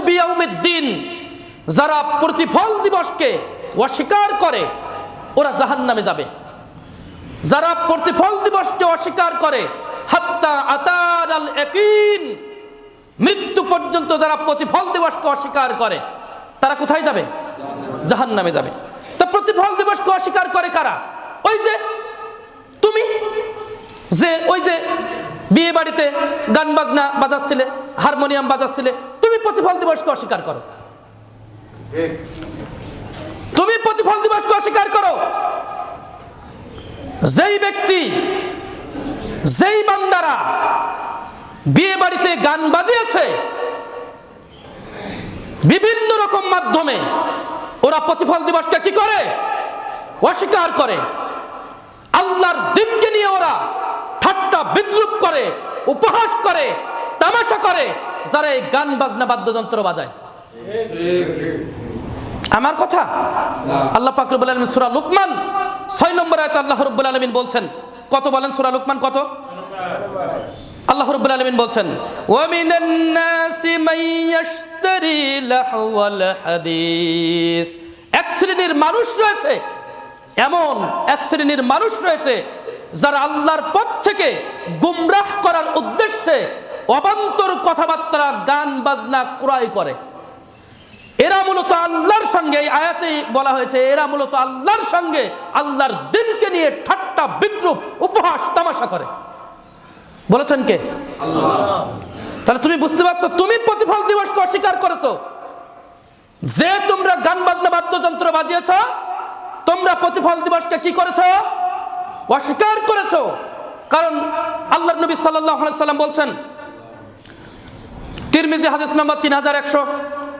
বিয়াউমিদ্দিন। যারা প্রতিফল দিবসকে অস্বীকার করে, ওরা জাহান্নামে যাবে। যারা প্রতিফল দিবসকে অস্বীকার করে, হাত্তা আল মৃত্যু পর্যন্ত যারা প্রতিফল দিবসকে অস্বীকার করে, তারা কোথায় যাবে? জাহান নামে যাবে। তো প্রতিফল দিবসকে অস্বীকার করে কারা? ওই যে, তুমি, যে ওই যে বিয়ে বাড়িতে গান বাজনা বাজাচ্ছিলে হারমোনিয়াম বাজাচ্ছিলে, তুমি প্রতিফল দিবসকে অস্বীকার করো। তুমি প্রতিফল দিবসকে অস্বীকার করো। যেই ব্যক্তি, যেই বান্দারা বিয়ে বাড়িতে গান বাজিয়েছে, বিভিন্ন রকম মাধ্যমে ওরা প্রতিফল দিবসকে কি করে? অস্বীকার করে। আল্লাহর দিনকে নিয়ে ওরা ঠাট্টা বিদ্রুপ করে, উপহাস করে তামাশা করে, যারা এই গান বাজনা বাদ্যযন্ত্র বাজায়। আমার কথা? আল্লাহ পাক রব্বুল আলামিন সূরা লুকমান, ছয় নম্বর আয়াতে আল্লাহ রাব্বুল আলামিন বলছেন, কত বলেন সূরা লুকমান কত? আল্লাহ রাব্বুল আলামিন বলছেন ওয়া মিনান নাসি মান ইয়াশতারি লাহওয়াল হাদিস। এক শ্রেণির মানুষ রয়েছে, এমন এক শ্রেণির মানুষ রয়েছে, যারা আল্লাহর পথ থেকে গুমরাহ করার উদ্দেশ্যে অবান্তর কথাবার্তা, গান, বাজনা ক্রয় করে। এরা মূলত আল্লাহর সঙ্গে, এই আয়াতেই বলা হয়েছে, এরা মূলত আল্লাহর সঙ্গে আল্লাহর দিনকে নিয়ে ঠাট্টা, বিদ্রুপ, উপহাস, তামাশা করে। বলেছেন কে? তাহলে তুমি বুঝতে পারছ, তুমি প্রতিফল দিবসকে অস্বীকার করেছ। যে তোমরা গান, বাজনা, বাদ্যযন্ত্র বাজিয়েছ, তোমরা প্রতিফল দিবসকে কি করেছ? অস্বীকার করেছ। কারণ আল্লাহ নবী সাল্লাহ সাল্লাম বলছেন তিরমিজি হাদিস নম্বর তিন হাজার একশো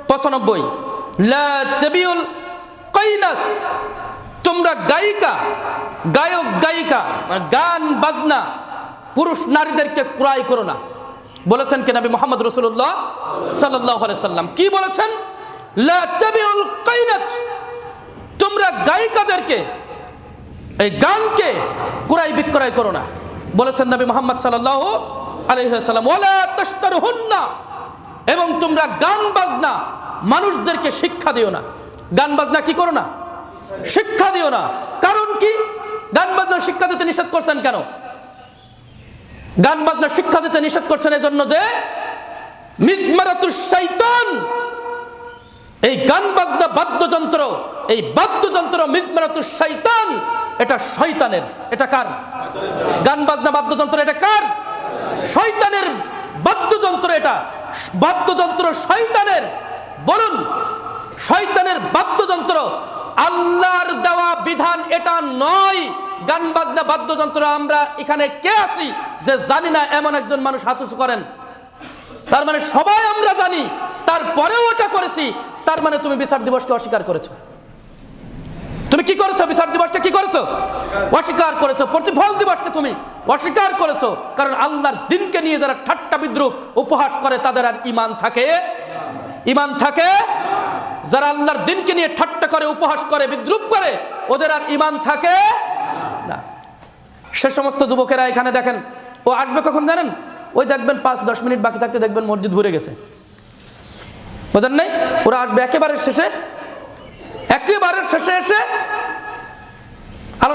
পঁচানব্বই। লাবিউল কৈনাত তোমরা গায়িকা, গায়ক, গায়িকা, গান, বাজনা, পুরুষ নারীদেরকে ক্রয় করো না। বলেছেন কে নবী মোহাম্মদ রসুল্লাহ সাল্লাহ সাল্লাম। কি বলেছেন? লাবিউল কৈনাত তোমরা গায়িকাদেরকে, এই গানকে ক্রয় বিক্রয় করো না। বলেছেন নবী মোহাম্মদ সাল্লাহ আলহিহাল্লাম ওলা তস্তার হুন্না এবং তোমরা গান বাজনা মানুষদেরকে শিক্ষা দিও না। গান বাজনা কি করো না? শিক্ষা দিও না। কারণ কি? গান বাজনা শিক্ষা দিতে নিষেধ করছেন কেন? গান বাজনা শিক্ষা দিতে নিষেধ করছেন এজন্য যে শৈতান এই গান বাজনা বাদ্যযন্ত্র, এই বাদ্যযন্ত্র মিজমারাতুস শৈতান এটা শয়তানের। এটা কার? গান বাজনা বাদ্যযন্ত্র, এটা কার? শয়তানের বাদ্যযন্ত্র এটা। বাদ্যযন্ত্র শয়তানের। বলুন, শয়তানের বাদ্যযন্ত্র। আল্লাহর দেওয়া বিধান এটা নয়। গান বাজনা, বাদ্যযন্ত্র আমরা এখানে কে আছি যে জানি না এমন একজন মানুষ হাত করেন। তার মানে সবাই আমরা জানি, তারপরেও ওটা করেছি, তার মানে তুমি বিচার দিবসকে অস্বীকার করেছ। কি করেছ? বিচার দিবসটা কি করেছ? অস্বীকার করেছ। প্রতিফল দিবসকে তুমি অস্বীকার করেছ। কারণ আল্লাহর দিনকে নিয়ে যারা ঠাট্টা বিদ্রুপ উপহাস করে, তাদের আর ইমান থাকে? ইমান থাকে? যারা আল্লাহর দিনকে নিয়ে ঠাট্টা করে, উপহাস করে, বিদ্রুপ করে, ওদের আর ইমান থাকে? না। সে সমস্ত যুবকেরা এখানে দেখেন, ও আসবে কখন জানেন? ওই দেখবেন পাঁচ, দশ মিনিট বাকি থাকতে দেখবেন মসজিদ ভরে গেছে। বোঝেন নাই? ওরা আসবে একেবারে শেষে? একেবারে শেষে এসে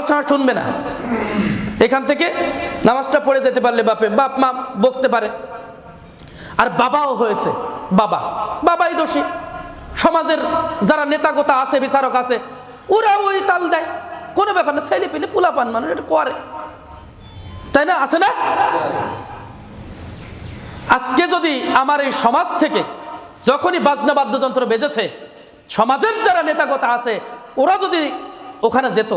আলোচনা শুনবে না। এখান থেকে নামাজটা পড়ে যেতে পারলে বাপে, বাপ, মা বকতে পারে। আর বাবাও হয়েছে, বাবা। বাবাই দোষী। সমাজের যারা নেতাগোতা আছে, বিচারক আছে ওরা ওই তাল দেয়। কোনো ব্যাপার না, ছেলে পেলে ফুলা পান মানুষ, এটা করে। তাই না? আছে না? আজকে যদি আমার এই সমাজ থেকে যখনই বাজনা বাদ্যযন্ত্র বেজেছে, সমাজের যারা নেতাগোতা আছে, ওরা যদি ওখানে যেত